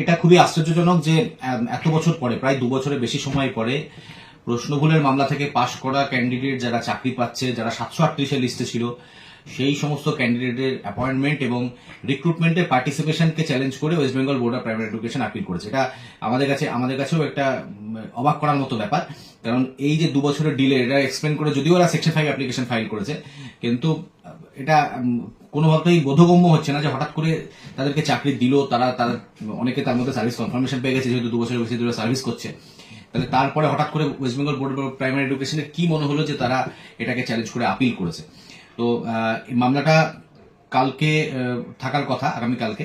এটা খুবই আশ্চর্যজনক যে এত বছর পরে, প্রায় দু বছরের বেশি সময় পরে, প্রশ্নভুলের মামলা থেকে পাশ করা ক্যান্ডিডেট যারা চাকরি পাচ্ছে, যারা সাতশো আটত্রিশের লিস্টে ছিল, সেই সমস্ত ক্যান্ডিডেটের অ্যাপয়েন্টমেন্ট এবং রিক্রুটমেন্টের পার্টিসিপেশনকে চ্যালেঞ্জ করে West Bengal Board of Primary Education appeal করেছে। এটা আমাদের কাছে, আমাদের কাছেও একটা অবাক করার মতো ব্যাপার, কারণ এই যে দু বছরের ডিলে এটা এক্সপ্লেন করে যদিও ওরা সেকশন ফাইভ অ্যাপ্লিকেশন ফাইল করেছে, কিন্তু এটা কোনোভাবেই বোধগম্য হচ্ছে না যে হঠাৎ করে তাদেরকে চাকরি দিল, তারা তারা অনেকে তার মধ্যে সার্ভিস কনফার্মেশন পেয়ে গেছে, যেহেতু দু বছরের বেশি ধরে সার্ভিস করছে। তাহলে তারপরে হঠাৎ করে ওয়েস্ট বেঙ্গল বোর্ড প্রাইমারি এডুকেশনের কি মনে হলো যে তারা এটাকে চ্যালেঞ্জ করে আপিল করেছে? তো মামলাটা কালকে থাকার কথা, আগামীকালকে।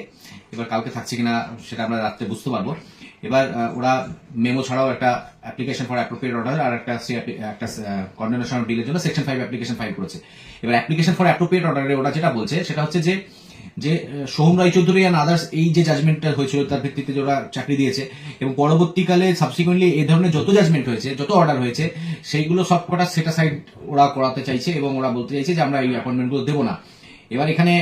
এবার কালকে থাকছে কিনা সেটা আমরা রাত্রে বুঝতে পারব। এবার ওরা মেমো ছাড়াও একটা অ্যাপ্লিকেশন ফর অ্যাপ্রোপ্রিয়েট অর্ডার আর একটা একটা কন্ডেনেশন বিলের জন্য সেকশন ফাইভ অ্যাপ্লিকেশন ফাইল করেছে। এবার অ্যাপ্লিকেশন ফর অ্যাপ্রোপ্রিয়েট অর্ডারে ওরা যেটা বলছে, সেটা হচ্ছে যে যে সোহম রায়চৌধুরী অ্যান্ড আদার্স এই যে জাজমেন্টটা হয়েছিল, তার ভিত্তিতে ওরা চাকরি দিয়েছে এবং পরবর্তীকালে সাবসিকুয়েন্টলি এই ধরনের যত জাজমেন্ট হয়েছে, যত অর্ডার হয়েছে, সেইগুলো সব কটা সেটা সাইড ওরা করাতে চাইছে এবং ওরা বলতে চাইছে যে, আমরা এই অ্যাপয়েন্টমেন্টগুলো দেবো না। এবার এখানে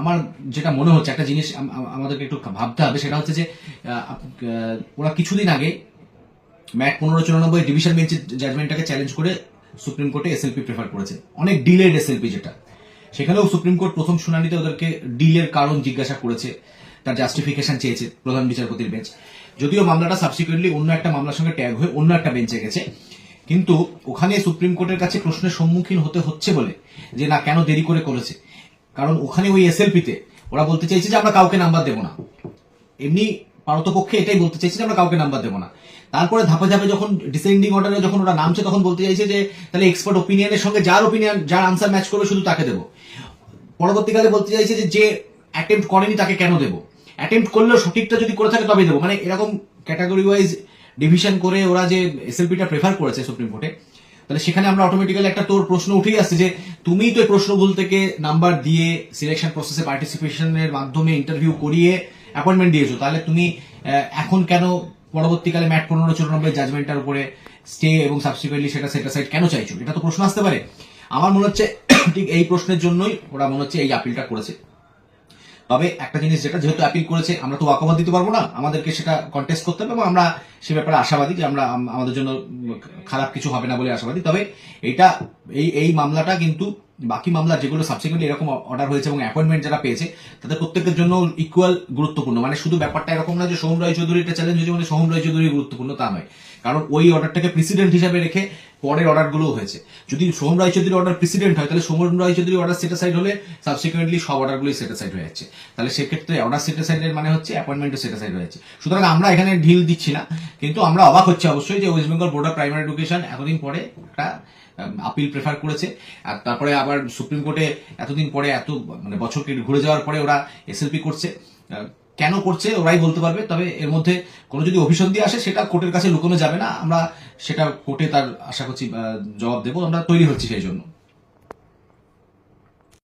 আমার যেটা মনে হচ্ছে, একটা জিনিস আম- আম- আমাদেরকে একটু ভাবতে হবে, সেটা হচ্ছে যে ওরা কিছুদিন আগে ম্যাট পনেরো চুরানব্বই ডিভিশন বেঞ্চের জাজমেন্টটাকে চ্যালেঞ্জ করে সুপ্রিম কোর্টে এসএলপি প্রেফার করেছে। অনেক ডিলেড এসএলপি যেটা। সেখানেও সুপ্রিম কোর্ট প্রথম শুনানিতে ওদেরকে ডিলের কারণ জিজ্ঞাসা করেছে, তার জাস্টিফিকেশন চেয়েছে প্রধান বিচারপতির বেঞ্চ যদিও মামলাটা সাবসিকুয়েন্টলি অন্য একটা মামলার সঙ্গে ট্যাগ হয়ে অন্য একটা বেঞ্চে গেছে। কিন্তু ওখানে সুপ্রিম কোর্টের কাছে প্রশ্নের সম্মুখীন হতে হচ্ছে বলে যে না, কেন দেরি করে করেছে? কারণ ওখানে ওই এসএলপিতে ওরা বলতে চাইছে যে আমরা কাউকে নাম্বার দেবো না। এমনি পারতপক্ষে এটাই বলতে চাইছে যে আমরা কাউকে নাম্বার দেবো না। তারপরে ধাপে ধাপে যখন ডিসেন্ডিং অর্ডারে যখন ওরা নামছে, তখন বলতে চাইছে যে, তাহলে এক্সপার্ট ওপিনিয়নের সঙ্গে যার ওপিনিয়ন যার আনসার ম্যাচ করবে, শুধু তাকে দেবো। পরবর্তীকালে বলতে চাইছে যে যে অ্যাটেম্প্ট করেনি, তাকে কেন দেবো? অ্যাটেম্প্ট করলেও সঠিকটা যদি করে থাকে, তবেই দেবো। মানে এরকম ক্যাটাগরি ওয়াইজ ডিভিশন করে ওরা যে এসএলপিটা প্রেফার করেছে সুপ্রিম কোর্টে তাহলে সেখানে আমরা অটোমেটিক্যালি একটা তোর প্রশ্ন উঠেই আসছে যে, তুমি তো এই প্রশ্নগুলো থেকে নাম্বার দিয়ে সিলেকশন প্রসেসে পার্টিসিপেশনের মাধ্যমে ইন্টারভিউ করিয়ে অ্যাপয়েন্টমেন্ট দিয়েছ, তাহলে তুমি এখন কেন পরবর্তীকালে ম্যাট পনেরো চুরানব্বই জাজমেন্টটার উপরে স্টে এবং সাবসিকুয়েন্টলি সেটা সেটা সাইড কেন চাইছো? এটা তো প্রশ্ন আসতে পারে। আমার মনে হচ্ছে, ঠিক এই প্রশ্নের জন্যই ওরা মনে হচ্ছে এই আপিলটা করেছে। তবে একটা জিনিস যেটা যেহেতু অ্যাপিল করেছে, আমরা তো ওয়াকওভার দিতে পারব না। আমাদেরকে সেটা কন্টেস্ট করতে হবে এবং আমরা সে ব্যাপারে আশাবাদী যে আমরা আমাদের জন্য খারাপ কিছু হবে না বলে আশাবাদী। তবে এটা, এই এই মামলাটা কিন্তু বাকি মামলা যেগুলো সাবসিকুয়েন্টলি এরকম অর্ডার হয়েছে এবং অ্যাপয়েন্টমেন্ট যারা পেয়েছে, তাদের প্রত্যেকের জন্য ইকুয়াল গুরুত্বপূর্ণ। মানে শুধু ব্যাপারটা এরকম না যে সোহম রায় চৌধুরী এটা চ্যালেঞ্জ হয়েছে মানে সোহম রায় চৌধুরী গুরুত্বপূর্ণ তা নয়। কারণ ওই অর্ডারটাকে প্রেসিডেন্ট হিসাবে রেখে পরের অর্ডারগুলো হয়েছে। যদি সোহম রায় চৌধুরী অর্ডার প্রেসিডেন্ট হয়, তাহলে Soham Roy Chowdhury order set aside হলে সাবসিকুয়েন্টলি সব অর্ডারগুলোই সেটাসাইড হয়ে যাচ্ছে। তাহলে সেক্ষেত্রে অর্ডার সেটাসাইডের মানে হচ্ছে অ্যাপয়েন্টমেন্টও সেটাসাইড হয়ে যাচ্ছে সুতরাং আমরা এখানে ঢিল দিচ্ছি না, কিন্তু আমরা অবাক হচ্ছে অবশ্যই যে West Bengal Board of Primary Education এতদিন পরে একটা আপিল প্রেফার করেছে। আর তারপরে আবার সুপ্রিম কোর্টে এতদিন পরে এত মানে বছর ঘুরে যাওয়ার পরে ওরা এসএলপি করছে। কেন করছে, ওরাই বলতে পারবে, তবে এর মধ্যে কোনো যদি অভিসন্ধি আসে, সেটা কোর্টের কাছে লুকোনো যাবে না। আমরা সেটা কোর্টে তার আশা করছি জবাব দেবো, আমরা তৈরি হচ্ছি সেই জন্য।